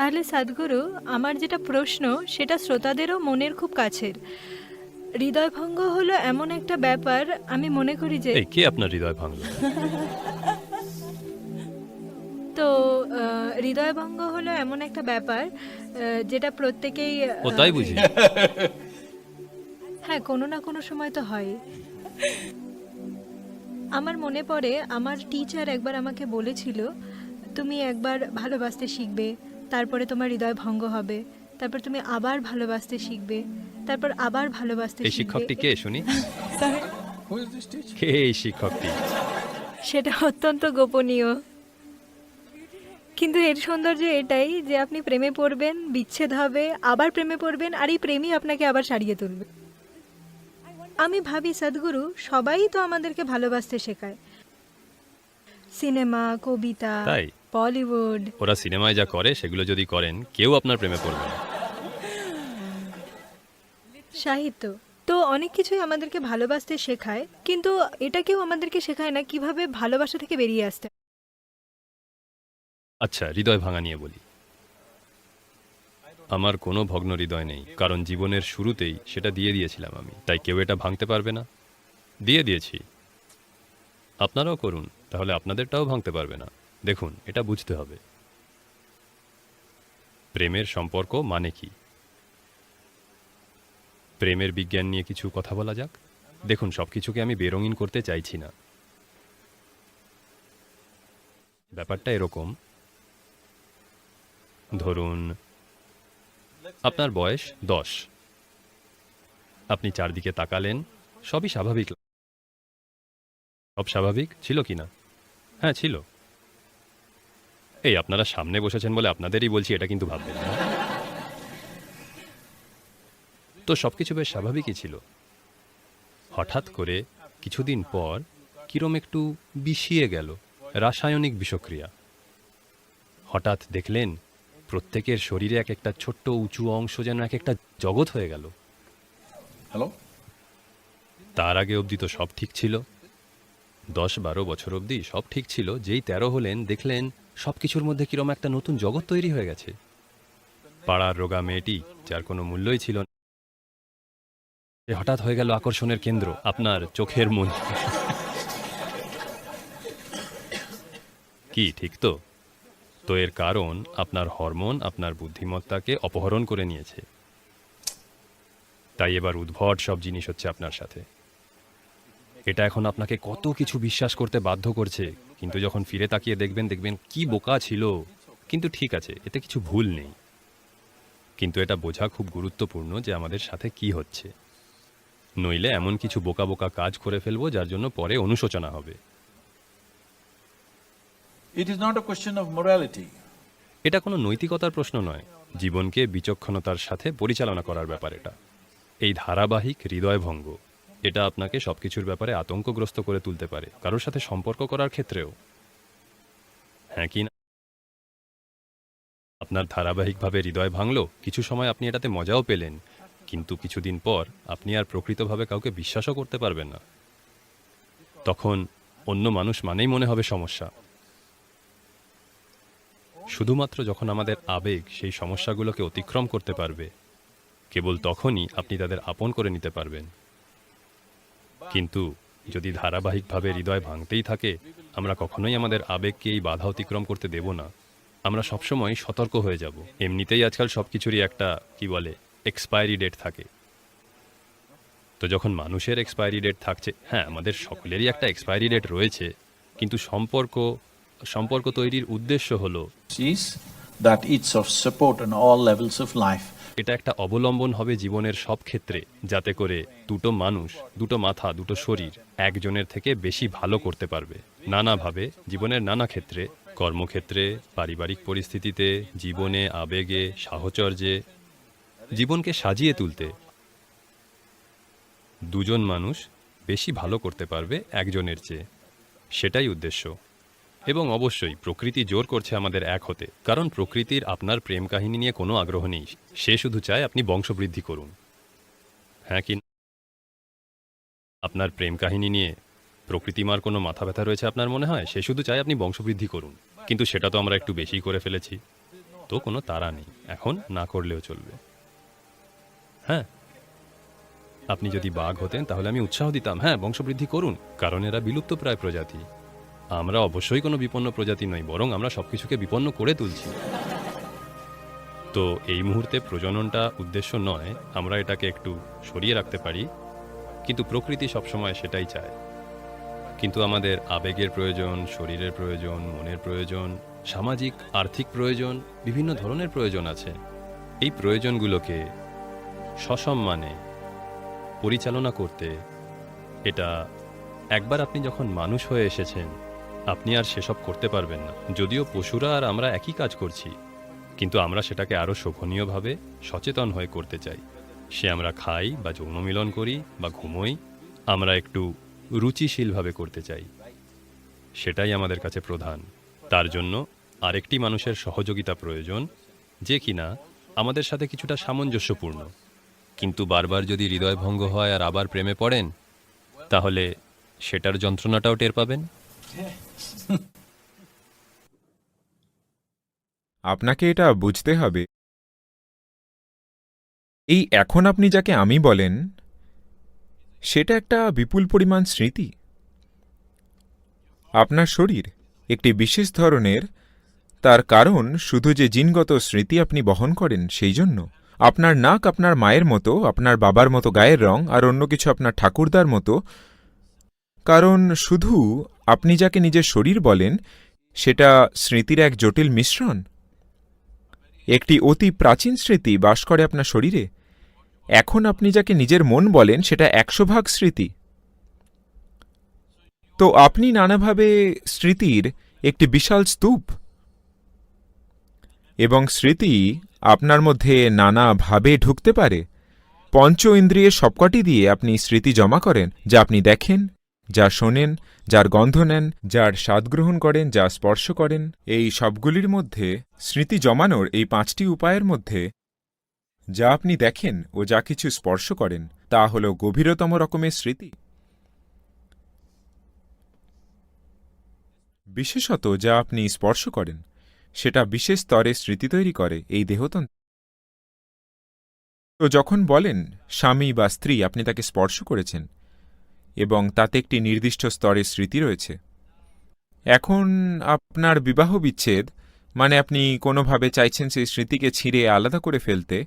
তাহলে সাদগুরু আমার যেটা প্রশ্ন সেটা শ্রোতাদেরও মনের খুব কাছের। হৃদয়ভঙ্গ হলো এমন একটা ব্যাপার আমি মনে করি যে এই কে আপনার হৃদয় ভাঙলো তো আহ, হৃদয়ভঙ্গ হলো এমন একটা ব্যাপার আহ, যেটা প্রত্যেকেই ও তাই বুঝি। হ্যাঁ কোনো না কোনো সময় তো হয়। আমার মনে পড়ে আমার টিচার একবার আমাকে বলেছিল তুমি একবার ভালোবাসতে শিখবে। তারপরে তোমার হৃদয় ভঙ্গ হবে। তারপর তুমি আবার ভালোবাসতে শিখবে। তারপর আবার ভালোবাসতে এই শিক্ষকটি শিখবে কে শুনি? কে এই শিক্ষকটি? সেটা অত্যন্ত গোপনীয়। কিন্তু এর সৌন্দর্য এটাই যে আপনি প্রেমে পড়বেন বিচ্ছেদ হবে আবার প্রেমে পড়বেন আর এই প্রেমই আপনাকে আবার সারিয়ে তুলবে। আমি ভাবি সদ্গুরু সবাই তো আমাদেরকে ভালোবাসতে শেখায়। সিনেমা কবিতা তাই? বলিউড। ওরা সিনেমায় যা করে সেগুলো যদি করেন কেউ আপনার প্রেমে পড়বে না। সাহিত্য। তো অনেক কিছুই আমাদেরকে ভালোবাসতে শেখায় কিন্তু এটা কেউ আমাদেরকে শেখায় না কীভাবে ভালোবাসা থেকে বেরিয়ে আসতে আচ্ছা হৃদয় ভাঙা নিয়ে বলি। আমার কোনো ভগ্ন হৃদয় নেই কারণ জীবনের শুরুতেই সেটা দিয়ে দিয়েছিলাম আমি তাই কেউ এটা ভাঙতে পারবে না। দিয়ে দিয়েছি। আপনারাও করুন তাহলে আপনাদেরটাও ভাঙতে পারবে না। দেখুন, এটা বুঝতে হবে। প্রেমের সম্পর্ক মানে কি? প্রেমের বিজ্ঞান নিয়ে কিছু কথা বলা যাক? দেখুন সব কিছুকে আমি বেরঙিন করতে চাইছি না। ব্যাপারটা এরকম। ধরুন, আপনার বয়স দশ। আপনি চারদিকে তাকালেন, সবই স্বাভাবিক। সব স্বাভাবিক? ছিল কি না? হ্যাঁ ছিল। এই আপনারা সামনে বসেছেন বলে আপনাদেরই বলছি এটা কিন্তু ভাববেন না। তো সব কিছু বেশ স্বাভাবিকই ছিল। হঠাৎ করে কিছুদিন পর কিরম একটু বিষিয়ে গেল রাসায়নিক বিষক্রিয়া। হঠাৎ দেখলেন প্রত্যেকের শরীরে এক একটা ছোট্ট উঁচু অংশ যেন এক একটা জগৎ হয়ে গেল। হ্যালো? তার আগে অবধি তো সব ঠিক ছিল। দশ বারো বছর অবধি সব ঠিক ছিল। যেই তেরো হলেন দেখলেন সব কিছুর মধ্যে কিরম একটা নতুন জগৎ তৈরি হয়ে গেছে। পাড়ার রোগা মেয়েটি যার কোনো মূল্যই ছিল না। সে হঠাৎ হয়ে গেল আকর্ষণের কেন্দ্র আপনার চোখের মন কি ঠিক তো? তো এর কারণ আপনার হরমোন আপনার বুদ্ধিমত্তাকে অপহরণ করে নিয়েছে। তাই এবার উদ্ভট সব জিনিস হচ্ছে আপনার সাথে। এটা এখন আপনাকে কত কিছু বিশ্বাস করতে বাধ্য করছে কিন্তু যখন ফিরে তাকিয়ে দেখবেন দেখবেন কি বোকা ছিল। কিন্তু ঠিক আছে এতে কিছু ভুল নেই। কিন্তু এটা বোঝা খুব গুরুত্বপূর্ণ যে আমাদের সাথে কি হচ্ছে। নইলে এমন কিছু বোকা বোকা কাজ করে ফেলব যার জন্য পরে অনুশোচনা হবে। It is not a question of morality. এটা কোনো নৈতিকতার প্রশ্ন নয়। জীবনকে বিচক্ষণতার সাথে পরিচালনা করার ব্যাপার এটা। এই ধারাবাহিক হৃদয়ভঙ্গ। এটা আপনাকে সব কিছুর ব্যাপারে আতঙ্কগ্রস্ত করে তুলতে পারে, কারোর সাথে সম্পর্ক করার ক্ষেত্রেও। হ্যাঁ কি না? আপনার ধারাবাহিকভাবে হৃদয় ভাঙলো, কিছু সময় আপনি এটাতে মজাও পেলেন, কিন্তু কিছুদিন পর আপনি আর প্রকৃতভাবে কাউকে বিশ্বাসও করতে পারবেন না। তখন অন্য মানুষ মানেই মনে হবে সমস্যা। শুধুমাত্র যখন আমাদের আবেগ সেই সমস্যাগুলোকে অতিক্রম করতে পারবে, কেবল তখনই আপনি তাদের আপন করে নিতে পারবেন। কিন্তু যদি ধারাবাহিকভাবে হৃদয় ভাঙতেই থাকে, আমরা কখনোই আমাদের আবেগকে এই বাধা অতিক্রম করতে দেব না। আমরা সবসময় সতর্ক হয়ে যাব। এমনিতেই আজকাল সব কিছুরই একটা, কি বলে এক্সপায়ারি ডেট থাকে। তো যখন মানুষের এক্সপায়ারি ডেট থাকছে হ্যাঁ আমাদের সকলেরই একটা এক্সপায়ারি ডেট রয়েছে, কিন্তু সম্পর্ক সম্পর্ক তৈরির উদ্দেশ্য হলো that it's of support on all levels of life. এটা একটা অবলম্বন হবে জীবনের সব ক্ষেত্রে, যাতে করে দুটো মানুষ, দুটো মাথা, দুটো শরীর একজনের থেকে বেশি ভালো করতে পারবে। নানাভাবে, জীবনের নানা ক্ষেত্রে, কর্মক্ষেত্রে, পারিবারিক পরিস্থিতিতে, জীবনে আবেগে, সাহচর্যে, জীবনকে সাজিয়ে তুলতে। দুজন মানুষ বেশি ভালো করতে পারবে একজনের চেয়ে। সেটাই উদ্দেশ্য। এবং অবশ্যই প্রকৃতি জোর করছে আমাদের এক হতে, কারণ প্রকৃতির আপনার প্রেম কাহিনী নিয়ে কোনো আগ্রহ নেই। সে শুধু চায় আপনি বংশবৃদ্ধি করুন। হ্যাঁ কি আপনার প্রেম কাহিনী নিয়ে প্রকৃতিমার কোনো মাথা ব্যথা রয়েছে আপনার মনে হয়? সে শুধু চায় আপনি বংশবৃদ্ধি করুন। কিন্তু সেটা তো আমরা একটু বেশি করে ফেলেছি। তো কোনো তাড়া নেই। এখন না করলেও চলবে। হ্যাঁ। আপনি যদি বাঘ হতেন তাহলে আমি উৎসাহ দিতাম। হ্যাঁ বংশবৃদ্ধি করুন। কারণ এরা বিলুপ্ত প্রায় প্রজাতি। আমরা অবশ্যই কোনো বিপন্ন প্রজাতি নই, বরং আমরা সব কিছুকে বিপন্ন করে তুলছি। তো এই মুহূর্তে প্রজননটা উদ্দেশ্য নয়, আমরা এটাকে একটু সরিয়ে রাখতে পারি, কিন্তু প্রকৃতি সবসময় সেটাই চায়। কিন্তু আমাদের আবেগের প্রয়োজন, শরীরের প্রয়োজন, মনের প্রয়োজন, সামাজিক, আর্থিক প্রয়োজন, বিভিন্ন ধরনের প্রয়োজন আছে। এই প্রয়োজনগুলোকে সসম্মানে পরিচালনা করতে এটা একবার আপনি যখন মানুষ হয়ে এসেছেন আপনি আর সেসব করতে পারবেন না। যদিও পশুরা আর আমরা একই কাজ করছি, কিন্তু আমরা সেটাকে আরও শোভনীয়ভাবে সচেতন হয়ে করতে চাই। সে আমরা খাই বা যৌন মিলন করি বা ঘুমোই, আমরা একটু রুচিশীলভাবে করতে চাই। সেটাই আমাদের কাছে প্রধান। তার জন্য আরেকটি মানুষের সহযোগিতা প্রয়োজন, যে কিনা আমাদের সাথে কিছুটা সামঞ্জস্যপূর্ণ। কিন্তু বারবার যদি হৃদয়ভঙ্গ হয় আর আবার প্রেমে পড়েন, তাহলে সেটার যন্ত্রণাটাও টের পাবেন। আপনাকে এটা বুঝতে হবে। এই এখন আপনি যাকে আমি বলেন, সেটা একটা বিপুল পরিমাণ স্মৃতি। আপনার শরীর একটি বিশেষ ধরনের, তার কারণ শুধু যে জিনগত স্মৃতি আপনি বহন করেন সেই জন্য। আপনার নাক আপনার মায়ের মতো, আপনার বাবার মতো গায়ের রং, আর অন্য কিছু আপনার ঠাকুরদার মতো। কারণ শুধু আপনি যাকে নিজের শরীর বলেন, সেটা স্মৃতির এক জটিল মিশ্রণ? একটি অতি প্রাচীন স্মৃতি বাস করে আপনার শরীরে। এখন আপনি যাকে নিজের মন বলেন, সেটা একশো ভাগ স্মৃতি। তো আপনি নানাভাবে স্মৃতির একটি বিশাল স্তূপ। এবং স্মৃতি আপনার মধ্যে নানাভাবে ঢুকতে পারে। পঞ্চ ইন্দ্রিয়ের সবকটি দিয়ে আপনি স্মৃতি জমা করেন, যা আপনি দেখেন। যা শোনেন, যার গন্ধ নেন, যার স্বাদ গ্রহণ করেন, যা স্পর্শ করেন, এই সবগুলির মধ্যে স্মৃতি জমানোর এই পাঁচটি উপায়ের মধ্যে যা আপনি দেখেন ও যা কিছু স্পর্শ করেন, তা হল গভীরতম রকমের স্মৃতি। বিশেষত যা আপনি স্পর্শ করেন, সেটা বিশেষ স্তরে স্মৃতি তৈরি করে এই দেহতন্ত্র। তো যখন বলেন, স্বামী বা স্ত্রী, আপনি তাকে স্পর্শ করেছেন এবং তাতে একটি নির্দিষ্ট স্তরের স্মৃতি রয়েছে। এখন আপনার বিবাহ বিচ্ছেদ মানে আপনি কোনোভাবে চাইছেন সেই স্মৃতিকে ছিঁড়ে আলাদা করে ফেলতে,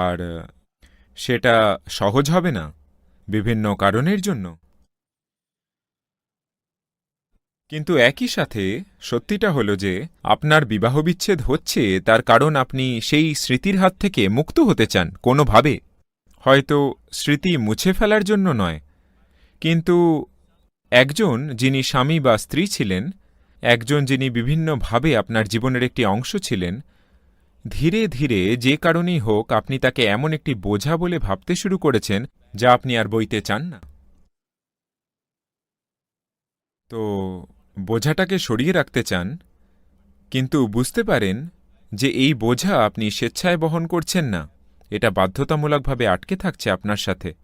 আর সেটা সহজ হবে না বিভিন্ন কারণের জন্য। কিন্তু একই সাথে সত্যিটা হলো যে, আপনার বিবাহবিচ্ছেদ হচ্ছে তার কারণ আপনি সেই স্মৃতির হাত থেকে মুক্ত হতে চান কোনোভাবে। হয়তো স্মৃতি মুছে ফেলার জন্য নয়। কিন্তু একজন যিনি স্বামী বা স্ত্রী ছিলেন, একজন যিনি বিভিন্নভাবে আপনার জীবনের একটি অংশ ছিলেন, ধীরে ধীরে যে কারণেই হোক আপনি তাকে এমন একটি বোঝা বলে ভাবতে শুরু করেছেন, যা আপনি আর বইতে চান না। তো বোঝাটাকে সরিয়ে রাখতে চান, কিন্তু বুঝতে পারেন যে এই বোঝা আপনি স্বেচ্ছায় বহন করছেন না। এটা বাধ্যতামূলকভাবে আটকে থাকছে আপনার সাথে।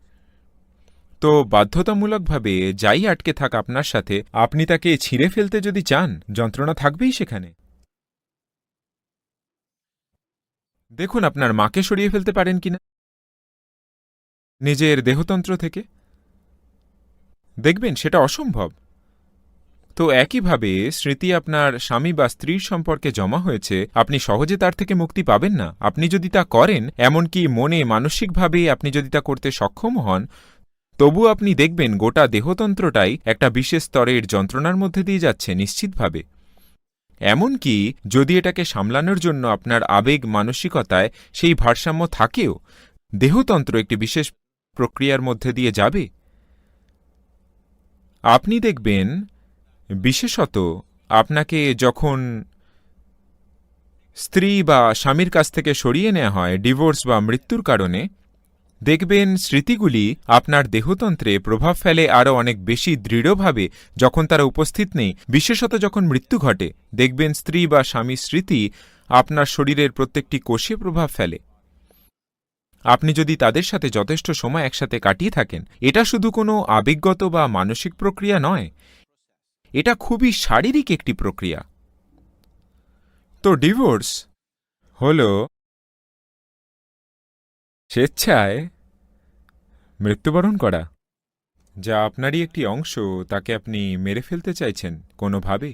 তো বাধ্যতামূলকভাবে যাই আটকে থাক আপনার সাথে, আপনি তাকে ছিঁড়ে ফেলতে যদি চান, যন্ত্রণা থাকবেই সেখানে। দেখুন আপনার মাকে সরিয়ে ফেলতে পারেন কিনা। নিজের দেহতন্ত্র থেকে। দেখবেন সেটা অসম্ভব। তো একইভাবে স্মৃতি আপনার স্বামী বা স্ত্রীর সম্পর্কে জমা হয়েছে, আপনি সহজে তার থেকে মুক্তি পাবেন না। আপনি যদি তা করেন, এমনকি মনে, মানসিকভাবে আপনি যদি তা করতে সক্ষম হন, তবু আপনি দেখবেন গোটা দেহতন্ত্রটাই একটা বিশেষ স্তরের যন্ত্রণার মধ্যে দিয়ে যাচ্ছে নিশ্চিতভাবে। এমনকি যদি এটাকে সামলানোর জন্য আপনার আবেগ, মানসিকতায় সেই ভারসাম্য থাকেও, দেহতন্ত্র একটি বিশেষ প্রক্রিয়ার মধ্যে দিয়ে যাবে। আপনি দেখবেন বিশেষত আপনাকে যখন স্ত্রী বা স্বামীর কাছ থেকে সরিয়ে নেওয়া হয়, ডিভোর্স বা মৃত্যুর কারণে, দেখবেন স্মৃতিগুলি আপনার দেহতন্ত্রে প্রভাব ফেলে আরও অনেক বেশি দৃঢ়ভাবে যখন তারা উপস্থিত নেই। বিশেষত যখন মৃত্যু ঘটে, দেখবেন স্ত্রী বা স্বামীর স্মৃতি আপনার শরীরের প্রত্যেকটি কোষে প্রভাব ফেলে। আপনি যদি তাদের সাথে যথেষ্ট সময় একসাথে কাটিয়ে থাকেন, এটা শুধু কোনো আবেগগত বা মানসিক প্রক্রিয়া নয় এটা খুবই শারীরিক একটি প্রক্রিয়া। তো ডিভোর্স হল স্বেচ্ছায় মৃত্যুবরণ করা, যা আপনারই একটি অংশ, তাকে আপনি মেরে ফেলতে চাইছেন কোনোভাবে।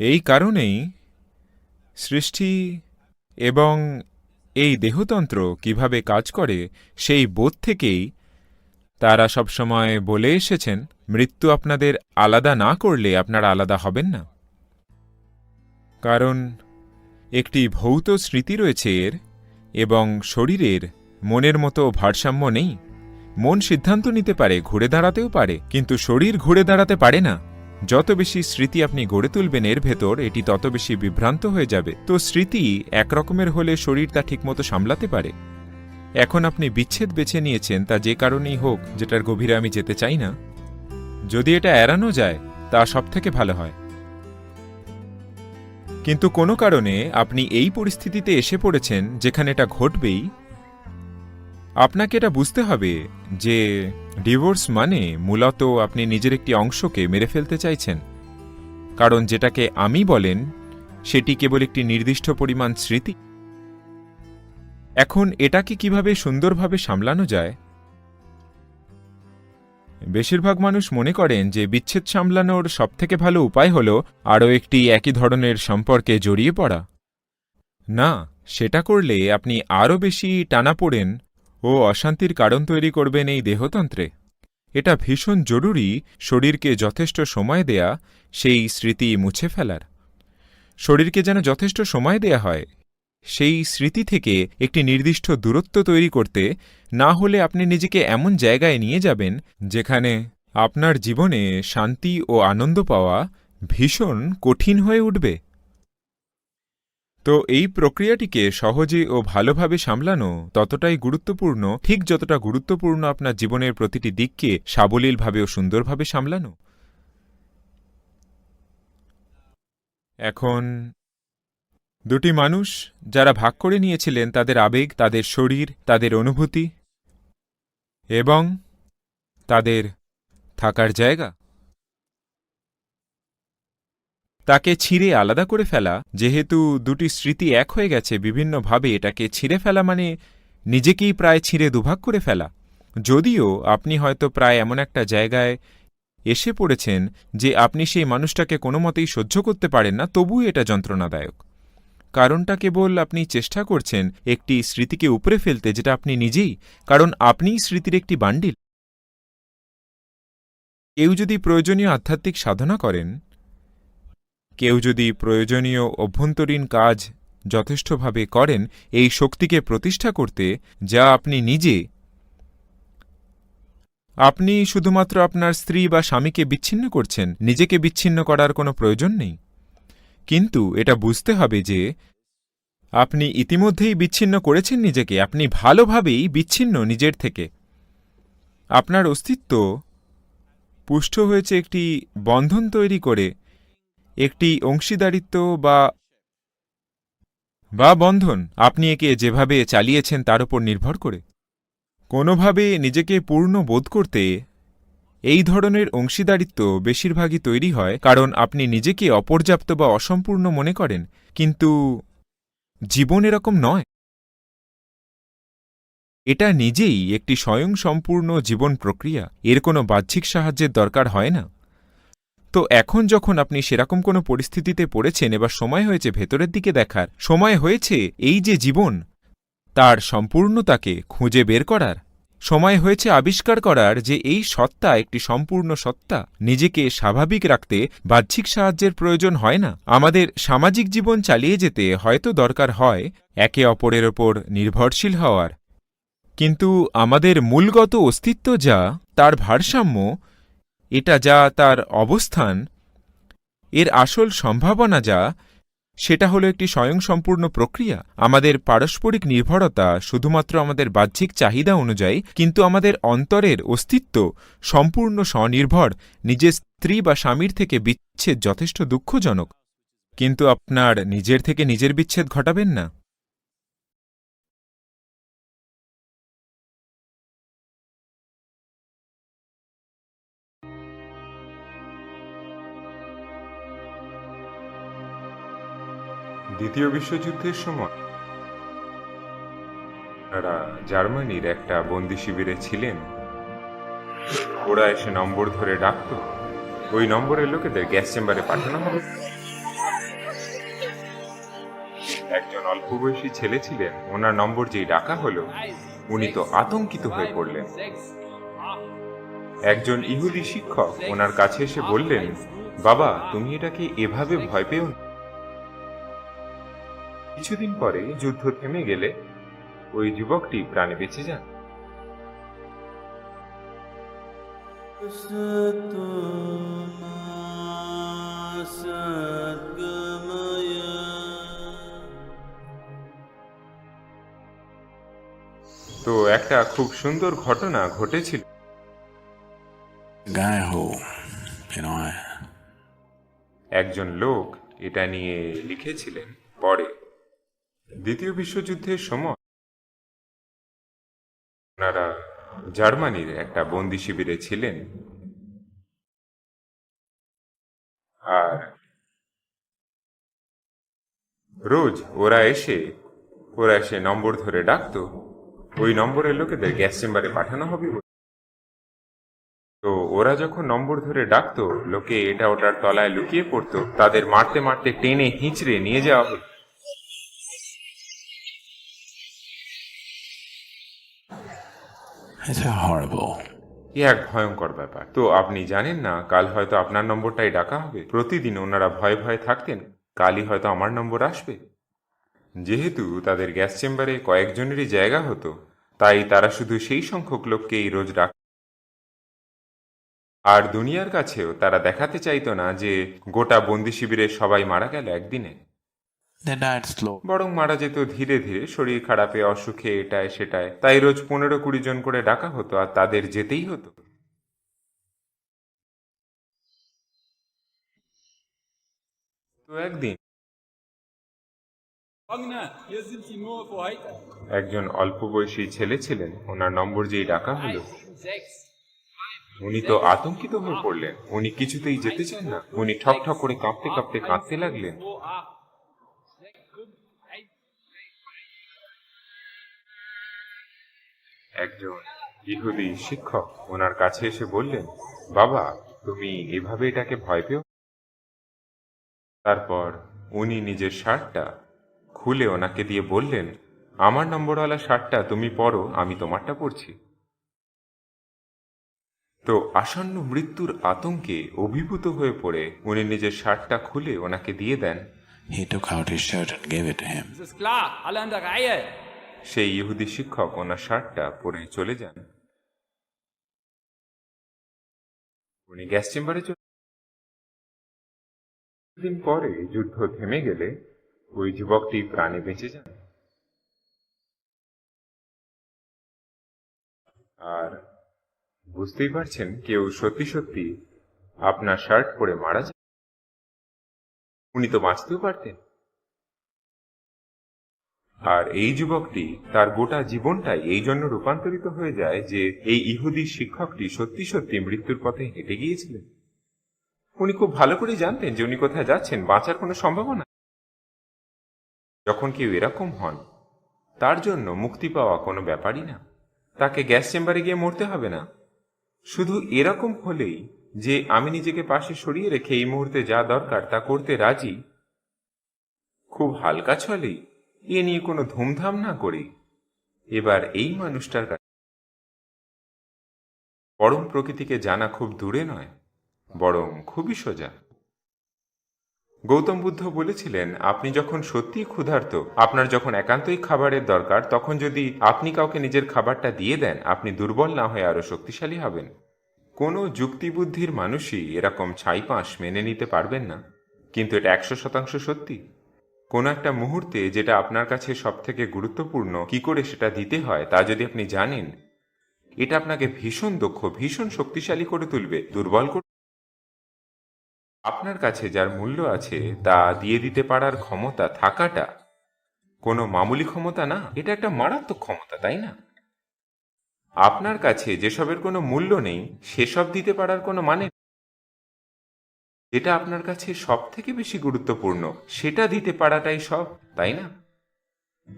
এই কারণেই সৃষ্টি এবং এই দেহতন্ত্র কীভাবে কাজ করে, সেই বোধ থেকেই তারা সবসময় বলে এসেছেন, মৃত্যু আপনাদের আলাদা না করলে আপনারা আলাদা হবেন না। কারণ একটি ভৌত স্মৃতি রয়েছে এর, এবং শরীরের মনের মতো ভারসাম্য নেই। মন সিদ্ধান্ত নিতে পারে, ঘুরে দাঁড়াতেও পারে, কিন্তু শরীর ঘুরে দাঁড়াতে পারে না। যত বেশি স্মৃতি আপনি গড়ে তুলবেন এর ভেতর, এটি তত বেশি বিভ্রান্ত হয়ে যাবে। তো স্মৃতি একরকমের হলে শরীর তা ঠিকমতো সামলাতে পারে। এখন আপনি বিচ্ছেদ বেছে নিয়েছেন তা যে কারণেই হোক, যেটার গভীরে আমি যেতে চাই না। যদি এটা এড়ানো যায়, তা সবথেকে ভালো হয়। কিন্তু কোনো কারণে আপনি এই পরিস্থিতিতে এসে পড়েছেন যেখানে এটা ঘটবেই। আপনাকে এটা বুঝতে হবে যে ডিভোর্স মানে মূলত আপনি নিজের একটি অংশকে মেরে ফেলতে চাইছেন। কারণ যেটাকে আমি বলেন, সেটি কেবল একটি নির্দিষ্ট পরিমাণ স্মৃতি। এখন এটাকে কীভাবে সুন্দরভাবে সামলানো যায়? বেশিরভাগ মানুষ মনে করেন যে বিচ্ছেদ সামলানোর সবথেকে ভালো উপায় হল আরও একটি একই ধরনের সম্পর্কে জড়িয়ে পড়া। না, সেটা করলে আপনি আরও বেশি টানা পড়েন ও অশান্তির কারণ তৈরি করবেন এই দেহতন্ত্রে। এটা ভীষণ জরুরি শরীরকে যথেষ্ট সময় দেয়া, সেই স্মৃতি মুছে ফেলার। শরীরকে যেন যথেষ্ট সময় দেয়া হয় সেই স্মৃতি থেকে একটি নির্দিষ্ট দূরত্ব তৈরি করতে, না হলে আপনি নিজেকে এমন জায়গায় নিয়ে যাবেন যেখানে আপনার জীবনে শান্তি ও আনন্দ পাওয়া ভীষণ কঠিন হয়ে উঠবে। তো এই প্রক্রিয়াটিকে সহজে ও ভালোভাবে সামলানো ততটাই গুরুত্বপূর্ণ, ঠিক যতটা গুরুত্বপূর্ণ আপনার জীবনের প্রতিটি দিককে সাবলীলভাবে ও সুন্দরভাবে সামলানো। এখন দুটি মানুষ যারা ভাগ করে নিয়েছিলেন তাদের আবেগ, তাদের শরীর, তাদের অনুভূতি এবং তাদের থাকার জায়গা। তাকে ছিঁড়ে আলাদা করে ফেলা, যেহেতু দুটি স্মৃতি এক হয়ে গেছে, বিভিন্নভাবে এটাকে ছিঁড়ে ফেলা মানে নিজেকেই প্রায় ছিঁড়ে দুভাগ করে ফেলা। যদিও আপনি হয়তো প্রায় এমন একটা জায়গায় এসে পড়েছেন যে আপনি সেই মানুষটাকে কোনো মতেই সহ্য করতে পারেন না, তবুও এটা যন্ত্রণাদায়ক। কারণটা কেবল আপনি চেষ্টা করছেন একটি স্মৃতিকে উপরে ফেলতে, যেটা আপনি নিজেই, কারণ আপনিই স্মৃতির একটি বান্ডিল। কেউ যদি প্রয়োজনীয় আধ্যাত্মিক সাধনা করেন, কেউ যদি প্রয়োজনীয় অভ্যন্তরীণ কাজ যথেষ্টভাবে করেন, এই শক্তিকে প্রতিষ্ঠা করতে যা আপনি নিজে, আপনি শুধুমাত্র আপনার স্ত্রী বা স্বামীকে বিচ্ছিন্ন করছেন, নিজেকে বিচ্ছিন্ন করার কোনো প্রয়োজন নেই। কিন্তু এটা বুঝতে হবে যে আপনি ইতিমধ্যেই বিচ্ছিন্ন করেছেন নিজেকে, আপনি ভালোভাবেই বিচ্ছিন্ন নিজের থেকে। আপনার অস্তিত্ব পুষ্ট হয়েছে একটি বন্ধন তৈরি করে, একটি অংশীদারিত্ব বা বা বন্ধন। আপনি একে যেভাবে চালিয়েছেন তার উপর নির্ভর করে। কোনোভাবে নিজেকে পূর্ণ বোধ করতে এই ধরনের অংশীদারিত্ব বেশিরভাগই তৈরি হয় কারণ আপনি নিজেকে অপর্যাপ্ত বা অসম্পূর্ণ মনে করেন, কিন্তু জীবন এরকম নয়। এটা নিজেই একটি স্বয়ংসম্পূর্ণ জীবন প্রক্রিয়া, এর কোনো বাহ্যিক সাহায্যের দরকার হয় না। তো এখন যখন আপনি সেরকম কোনো পরিস্থিতিতে পড়েছেন, এবার সময় হয়েছে ভেতরের দিকে দেখার। সময় হয়েছে এই যে জীবন, তার সম্পূর্ণতাকে খুঁজে বের করার। সময় হয়েছে আবিষ্কার করার যে এই সত্তা একটি সম্পূর্ণ সত্তা। নিজেকে স্বাভাবিক রাখতে বাহ্যিক সাহায্যের প্রয়োজন হয় না। আমাদের সামাজিক জীবন চালিয়ে যেতে হয়তো দরকার হয় একে অপরের ওপর নির্ভরশীল হওয়ার। কিন্তু আমাদের মূলগত অস্তিত্ব যা, তার ভারসাম্য, এটা যা তার অবস্থান, এর আসল সম্ভাবনা যা সেটা হলো একটি স্বয়ংসম্পূর্ণ প্রক্রিয়া। আমাদের পারস্পরিক নির্ভরতা শুধুমাত্র আমাদের বাহ্যিক চাহিদা অনুযায়ী, কিন্তু আমাদের অন্তরের অস্তিত্ব সম্পূর্ণ স্বনির্ভর, নিজের স্ত্রী বা স্বামীর থেকে বিচ্ছেদ যথেষ্ট দুঃখজনক। কিন্তু আপনার নিজের থেকে নিজের বিচ্ছেদ ঘটাবেন না। দ্বিতীয় বিশ্বযুদ্ধের সময় তারা জার্মানির একটা বন্দি শিবিরে ছিলেন। ওরা এসে নম্বর ধরে ডাকতো। ওই নম্বরের লোকেদের গ্যাস চেম্বারে পাঠানো হবে। একজন অল্প বয়সী ছেলে ছিলেন। ওনার নম্বর যেই ডাকা হলো, উনি তো আতঙ্কিত হয়ে পড়লেন। একজন ইহুদি শিক্ষক ওনার কাছে এসে বললেন, বাবা, তুমি এটাকে এভাবে ভয় পেও না।" কিছুদিন পরে যুদ্ধ থেমে গেলে ওই যুবকটি প্রাণে বেঁচে যান। তো একটা খুব সুন্দর ঘটনা ঘটেছিল। একজন লোক এটা নিয়ে লিখেছিলেন পরে। দ্বিতীয় বিশ্বযুদ্ধের সময় ওনারা জার্মানির একটা বন্দি শিবিরে ছিলেন আর রোজ ওরা এসে ওরা এসে নম্বর ধরে ডাকতো, ওই নম্বরের লোকেদের গ্যাস চেম্বারে পাঠানো হবে। তো ওরা যখন নম্বর ধরে ডাকতো, লোকে এটা ওটার তলায় লুকিয়ে পড়তো, তাদের মারতে মারতে টেনে হিঁচড়ে নিয়ে যাওয়া হতো it's. এ এক ভয়ঙ্কর ব্যাপার। তো আপনি জানেন না, কাল হয়তো আপনার নম্বরটাই ডাকা হবে। প্রতিদিন ওনারা ভয়ে ভয়ে থাকতেন, কালই হয়তো আমার নম্বর আসবে। যেহেতু তাদের গ্যাস চেম্বারে কয়েকজনেরই জায়গা হতো, তাই তারা শুধু সেই সংখ্যক লোককেই রোজ ডাক আর দুনিয়ার কাছেও তারা দেখাতে চাইতো না যে গোটা বন্দি শিবিরে সবাই মারা গেল একদিনে। বরং মারা যেত ধীরে ধীরে, শরীর খারাপে, অসুখে, এটায় সেটায়। তাই রোজ পনেরো কুড়ি জন করে ডাকা হতো, আর তাদের যেতেই হতো। তো একদিন. একজন অল্প বয়সী ছেলে ছিলেন, ওনার নম্বর যেই ডাকা হলো, উনি তো আতঙ্কিত হয়ে পড়লেন। উনি কিছুতেই যেতে চান না। উনি ঠক ঠক করে কাঁপতে কাঁপতে কাঁদতে লাগলেন। একজন ইহুদি শিক্ষক ওনার কাছে এসে বললেন বাবা তুমি এভাবে এটাকে ভয় পেও তারপর উনি নিজের শার্টটা খুলে ওনাকে দিয়ে বললেন আমার নম্বরওয়ালা শার্টটা তুমি পরো আমি তোমারটা পরছি তো আসন্ন মৃত্যুর আতঙ্কে অভিভূত হয়ে পড়ে উনি নিজের শার্টটা খুলে ওনাকে দিয়ে দেন He took out his shirt and gave it to him. Es ist klar, alle an der Reihe. সেই ইহুদি শিক্ষক ওনার শার্টটা পরে চলে যান। উনি গ্যাস চেম্বারে চলে দিন পরে যুদ্ধ থেমে গেলে ওই যুবকটি প্রাণে বেঁচে যান। আর বুঝতেই পারছেন কেউ সত্যি সত্যি আপনার শার্ট পরে মারা যায়? উনি তো বাঁচতেও পারতেন। আর এই যুবকটি তার গোটা জীবনটাই এই জন্য রূপান্তরিত হয়ে যায় যে এই ইহুদি শিক্ষকটি সত্যি সত্যি মৃত্যুর পথে হেঁটে গিয়েছিলেন। উনি খুব ভালো করে জানতেন যে উনি কোথায় যাচ্ছেন, বাঁচার কোনো সম্ভাবনা। যখন কেউ এরকম হন, তার জন্য মুক্তি পাওয়া কোনো ব্যাপারই না। তাকে গ্যাস চেম্বারে গিয়ে মরতে হবে না। শুধু এরকম হলেই যে আমি নিজেকে পাশে সরিয়ে রেখে এই মুহূর্তে যা দরকার তা করতে রাজি, খুব হালকা ছলেই এ নিয়ে কোনো ধুমধাম না করে। এবার এই মানুষটার কাছে পরম প্রকৃতিকে জানা খুব দূরে নয়, বরং খুবই সোজা। গৌতম বুদ্ধ বলেছিলেন, আপনি যখন সত্যিই ক্ষুধার্ত, আপনার যখন একান্তই খাবারের দরকার, তখন যদি আপনি কাউকে নিজের খাবারটা দিয়ে দেন, আপনি দুর্বল না হয়ে আরও শক্তিশালী হবেন। কোনো যুক্তিবুদ্ধির মানুষই এরকম ছাইপাঁশ মেনে নিতে পারবেন না। কিন্তু এটা একশো শতাংশ সত্যি। কোনো একটা মুহূর্তে যেটা আপনার কাছে সব থেকে গুরুত্বপূর্ণ, কি করে সেটা দিতে হয় তা যদি আপনি জানেন, এটা আপনাকে ভীষণ দক্ষ, ভীষণ শক্তিশালী করে তুলবে, দুর্বল করে আপনার কাছে যার মূল্য আছে তা দিয়ে দিতে পারার ক্ষমতা থাকাটা কোনো মামুলি ক্ষমতা না, এটা একটা মারাত্মক ক্ষমতা, তাই না? আপনার কাছে যেসবের কোনো মূল্য নেই, সেসব দিতে পারার কোনো মানে যেটা আপনার কাছে সব থেকে বেশি গুরুত্বপূর্ণ, সেটা দিতে পারাটাই সব, তাই না?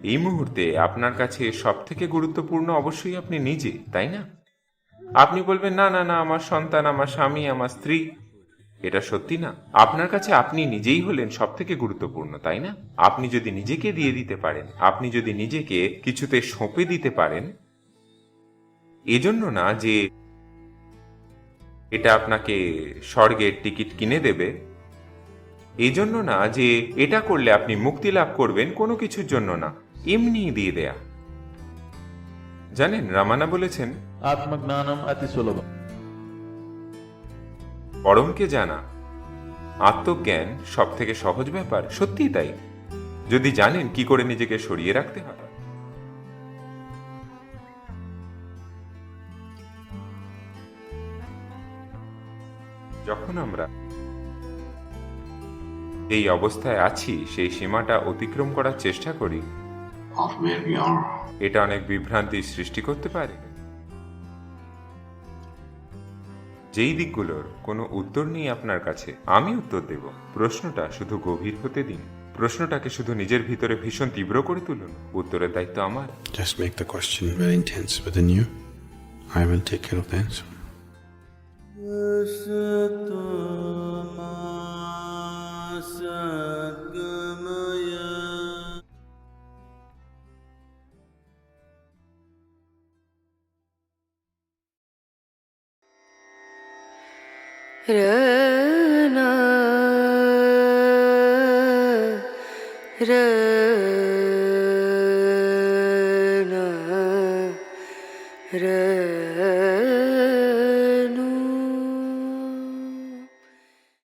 এই মুহূর্তে আপনার কাছে সব থেকে গুরুত্বপূর্ণ অবশ্যই আপনি নিজে, তাই না? আপনি বলবেন, না না না, আমার সন্তান, আমার স্বামী, আমার স্ত্রী। এটা সত্যি না। আপনার কাছে আপনি নিজেই হলেন সব থেকে গুরুত্বপূর্ণ, তাই না? আপনি যদি নিজেকে দিয়ে দিতে পারেন, আপনি যদি নিজেকে কিছুতে সঁপে দিতে পারেন, এজন্য না যে এটা আপনাকে স্বর্গের টিকিট কিনে দেবে। এই জন্য না যে এটা করলে আপনি মুক্তি লাভ করবেন কোনো কিছুর জন্য না এমনি দিয়ে দেয়া। জানেন রামানা বলেছেন আত্মজ্ঞানম অতি সুলভ পরমকে জানা আত্মজ্ঞান সব থেকে সহজ ব্যাপার সত্যিই তাই। যদি জানেন কি করে নিজেকে সরিয়ে রাখতে হয়? যখন আমরা এই অবস্থায় আছি সেই সীমাটা অতিক্রম করার চেষ্টা করি. এটা অনেক বিভ্রান্তি সৃষ্টি করতে পারে যেই দিকগুলোর কোনো উত্তর নেই আপনার কাছে আমি উত্তর দেব প্রশ্নটা শুধু গভীর হতে দিন প্রশ্নটাকে শুধু নিজের ভিতরে ভীষণ তীব্র করে তুলুন উত্তরের দায়িত্ব আমার make the question very intense within you. I will take care of the answer. Rana Rana.